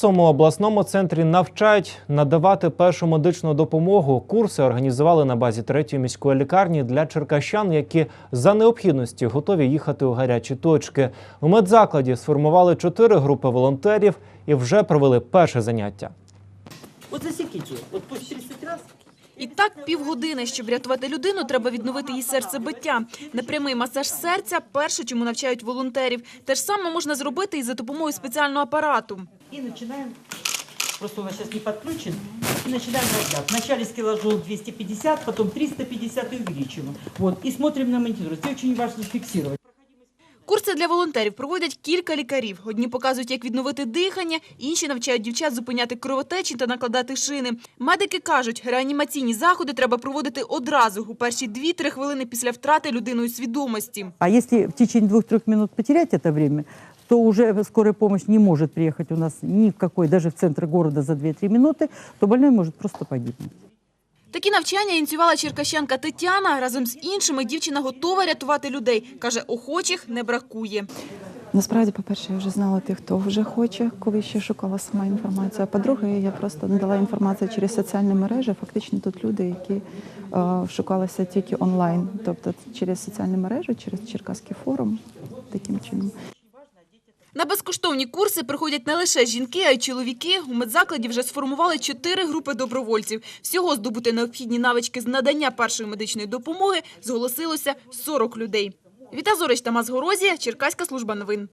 Черкаському обласному центрі навчають надавати першу медичну допомогу. Курси організували на базі третьої міської лікарні для черкащан, які за необхідності готові їхати у гарячі точки. У медзакладі сформували чотири групи волонтерів і вже провели перше заняття. Вот засеките, вот пусть 30 раз. І так півгодини, щоб врятувати людину, треба відновити їй серцебиття. Непрямий масаж серця – перше, чому навчають волонтерів. Те ж саме можна зробити і за допомогою спеціального апарату. И начинаем, просто у нас сейчас не подключен, и начинаем разряд. Вначале с килоджоул 250, потом 350 и увеличиваем. Вот, и смотрим на монитор. Здесь очень важно фиксировать. Курси для волонтерів проводять кілька лікарів. Одні показують, як відновити дихання, інші навчають дівчат зупиняти кровотечі та накладати шини. Медики кажуть, реанімаційні заходи треба проводити одразу, у перші 2-3 хвилини після втрати людиною свідомості. А если в течение двух-трех минут потерять это время, то уже скорая помощь не может приехать у нас ни в какой, даже в центр города за 2-3 минуты, то больной может просто погибнуть. Такі навчання ініціювала черкащанка Тетяна. Разом з іншими дівчина готова рятувати людей. Каже, охочих не бракує. Насправді, по-перше, я вже знала тих, хто вже хоче, коли ще шукала сама інформацію. А по-друге, я просто надала інформацію через соціальні мережі. Фактично тут люди, які е, шукалися тільки онлайн, тобто через соціальні мережі, через Черкаський форум, таким чином. На безкоштовні курси приходять не лише жінки, а й чоловіки. У медзакладі вже сформували чотири групи добровольців. Всього здобути необхідні навички з надання першої медичної допомоги зголосилося 40 людей. Віта Зорич, Тамас Горозія, Черкаська служба новин.